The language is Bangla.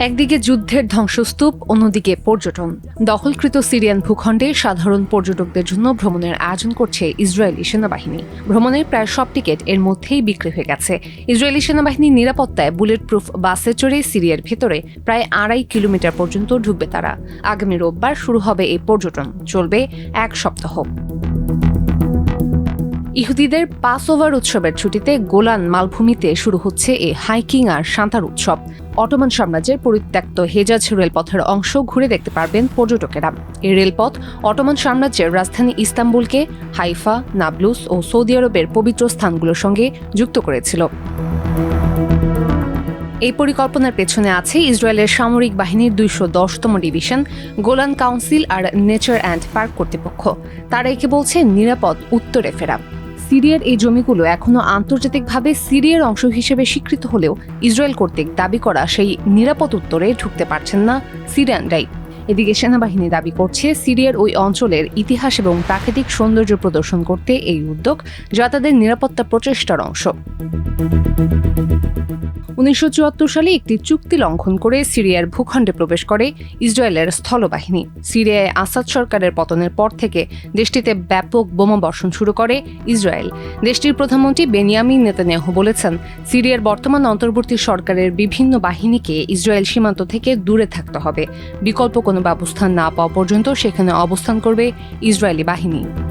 একদিকে যুদ্ধের ধ্বংসস্তূপ, অন্যদিকে পর্যটন। দখলকৃত সিরিয়ান ভূখণ্ডে সাধারণ পর্যটকদের জন্য ভ্রমণের আয়োজন করছে ইসরায়েলি সেনাবাহিনী। ভ্রমণের প্রায় সব টিকিট এর মধ্যেই বিক্রি হয়ে গেছে। ইসরায়েলি সেনাবাহিনীর নিরাপত্তায় বুলেট প্রুফ বাসে চড়ে সিরিয়ার ভেতরে প্রায় আড়াই কিলোমিটার পর্যন্ত ঢুকবে তারা। আগামী রোববার শুরু হবে এই পর্যটন। চলবে এক সপ্তাহ। ইহুদিদের পাস ওভার উৎসবের ছুটিতে গোলান মালভূমিতে শুরু হচ্ছে এই হাইকিং আর সাঁতার উৎসব। অটোমান সাম্রাজ্যের পরিত্যক্ত হেজাজ রেলপথের অংশ ঘুরে দেখতে পারবেন পর্যটকেরা। এই রেলপথ অটোমান সাম্রাজ্যের রাজধানী ইস্তাম্বুলকে হাইফা, নাবলুস ও সৌদি আরবের পবিত্র স্থানগুলোর সঙ্গে যুক্ত করেছিল। এই পরিকল্পনার পেছনে আছে ইসরায়েলের সামরিক বাহিনীর দুইশো দশতম ডিভিশন, গোলান কাউন্সিল আর নেচার অ্যান্ড পার্ক কর্তৃপক্ষ। তারা একে বলছে নিরাপদ উত্তরে ফেরা। সিরিয়ার এই জমিগুলো এখনও আন্তর্জাতিকভাবে সিরিয়ার অংশ হিসেবে স্বীকৃত হলেও ইসরায়েল কর্তৃক দাবি করা সেই নিরাপদ উত্তরে ঢুকতে পারছেন না সিরিয়ানরাই। এদিকে সেনাবাহিনী দাবি করছে সিরিয়ার ওই অঞ্চলের ইতিহাস এবং প্রাকৃতিক সৌন্দর্য প্রদর্শন করতে এই উদ্যোগ যা তাদের নিরাপত্তা প্রচেষ্টার অংশ। উনিশশো সালে একটি চুক্তি লঙ্ঘন করে সিরিয়ার ভূখণ্ডে প্রবেশ করে ইসরায়েলের স্থলবাহিনী। সিরিয়ায় আসাদ সরকারের পতনের পর থেকে দেশটিতে ব্যাপক বোমা বর্ষণ শুরু করে ইসরায়েল। দেশটির প্রধানমন্ত্রী বেনিয়ামিন নেতানিয়াহু বলেছেন, সিরিয়ার বর্তমান অন্তর্বর্তী সরকারের বিভিন্ন বাহিনীকে ইসরায়েল সীমান্ত থেকে দূরে থাকতে হবে। বিকল্প কোনো ব্যবস্থা না পাওয়া পর্যন্ত সেখানে অবস্থান করবে ইসরায়েলি বাহিনী।